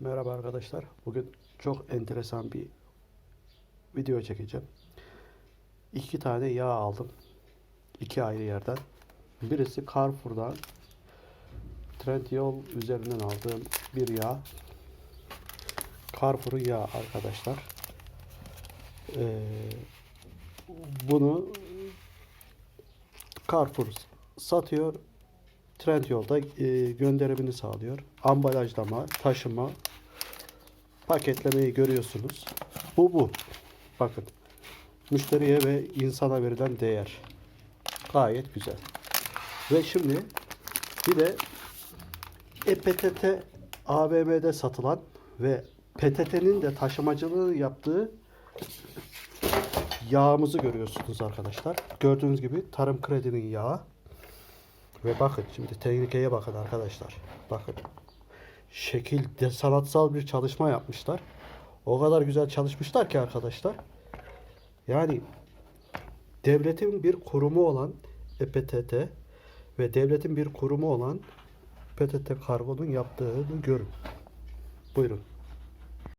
Merhaba arkadaşlar. Bugün çok enteresan bir video çekeceğim. İki tane yağ aldım. İki ayrı yerden. Birisi Carrefour'dan Trendyol üzerinden aldığım bir yağ. Carrefour'un yağı arkadaşlar. Ee, bunu Carrefour satıyor. Trendyol'da e, gönderimini sağlıyor. Ambalajlama, taşıma, paketlemeyi görüyorsunuz. Bu bu. Bakın. Müşteriye ve insana verilen değer. Gayet güzel. Ve şimdi bir de EPTT AVM'de satılan ve PTT'nin de taşımacılığı yaptığı yağımızı görüyorsunuz arkadaşlar. Gördüğünüz gibi tarım kredinin yağı. Ve bakın şimdi tehlikeye bakın arkadaşlar. Bakın. Şekilde sanatsal bir çalışma yapmışlar. O kadar güzel çalışmışlar ki arkadaşlar. Yani devletin bir kurumu olan EPTT ve devletin bir kurumu olan PTT Kargo'nun yaptığını görün. Buyurun.